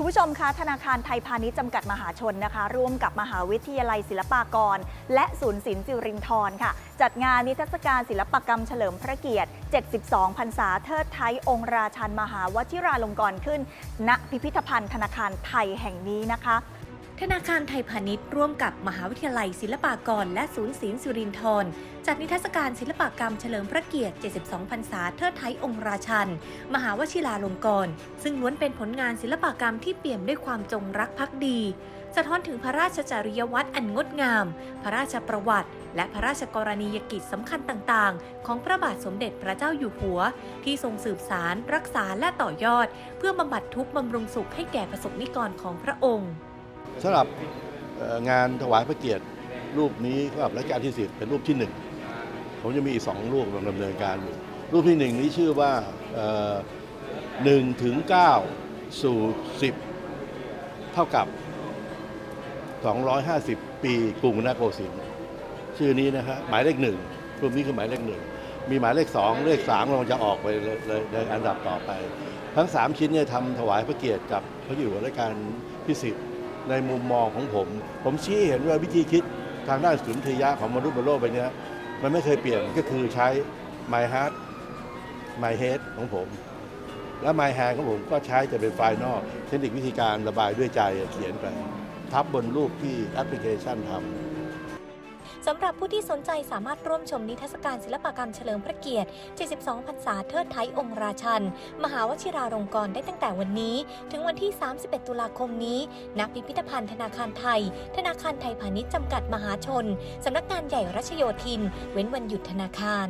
คุณผู้ชมคะธนาคารไทยพาณิชย์จำกัดมหาชนนะคะ ร่วมกับมหาวิทยาลัยศิลปากร และศูนย์ศิลป์สิรินทรค่ะ จัดงานนิทรรศการศิลปกรรมเฉลิมพระเกียรติ 72 พรรษาเทิดไทยองค์ราชันมหาวชิราลงกรณ์ขึ้น ณพิพิธภัณฑ์ธนาคารไทยแห่งนี้นะคะ ธนาคารไทยพาณิชย์ร่วมกับมหาวิทยาลัยศิลปากร และศูนย์ศิลป์สิรินทร์จัดนิทรรศการศิลปกรรมเฉลิมพระเกียรติ 72 พรรษาเทิดไทยองค์ราชัน มหาวชิราลงกรณ์ซึ่งล้วนเป็นผลงานศิลปกรรมที่เปี่ยมด้วยความจงรักภักดี สะท้อนถึงพระราชจริยวัตรอันงดงาม พระราชประวัติและพระราชกรณียกิจสำคัญต่างๆ ของพระบาทสมเด็จพระเจ้าอยู่หัว ที่ทรงสืบสาร รักษาและต่อยอด เพื่อบำบัดทุกข์บำรุงสุขให้แก่ประสบนิกรของพระองค์ สำหรับงานถวายพระเกียรติรูปนี้สำหรับรัชกาลที่10เป็นรูปที่หนึ่งผมจะมีอีกสองรูปกำลังดำเนินการอยู่รูปที่หนึ่งนี้ชื่อว่าหนึ่งถึงเก้าสู่สิบเท่ากับ 250 ปีกรุงนโกสินทร์ชื่อนี้นะฮะหมายเลขหนึ่งรูปนี้คือหมายเลขหนึ่งมีหมายเลขสองเลขสามกำลังจะออกไปเลยในอันดับต่อไป ทั้งสามชิ้นเนี่ยทำถวายพระเกียรติกับพระอยู่หัวรัชกาลที่สิบ ในมุมมองของผม ผมชี้เห็นว่าวิธีคิดทางด้านสุนทรียะของมนุษย์บนโลกใบนี้มันไม่เคยเปลี่ยนก็คือใช้ my heart my head ของผม และ my hand ของผมก็ใช้จะเป็นไฟนอลเทคนิควิธีการระบายด้วยใจเขียนไป ทับบนรูปที่แอปพลิเคชันทำ สำหรับผู้ที่สนใจสามารถร่วมชมนิทรรศการศิลปกรรมเฉลิมพระเกียรติ 72 พรรษาเทิดไทยองค์ราชัน มหาวชิราลงกรณ์ได้ตั้งแต่วันนี้ ถึงวันที่ 31 ตุลาคมนี้ณพิพิธภัณฑ์ธนาคารไทย ธนาคารไทยพาณิชย์จำกัดมหาชน สำนักงานใหญ่รัชโยธิน เว้นวันหยุดธนาคาร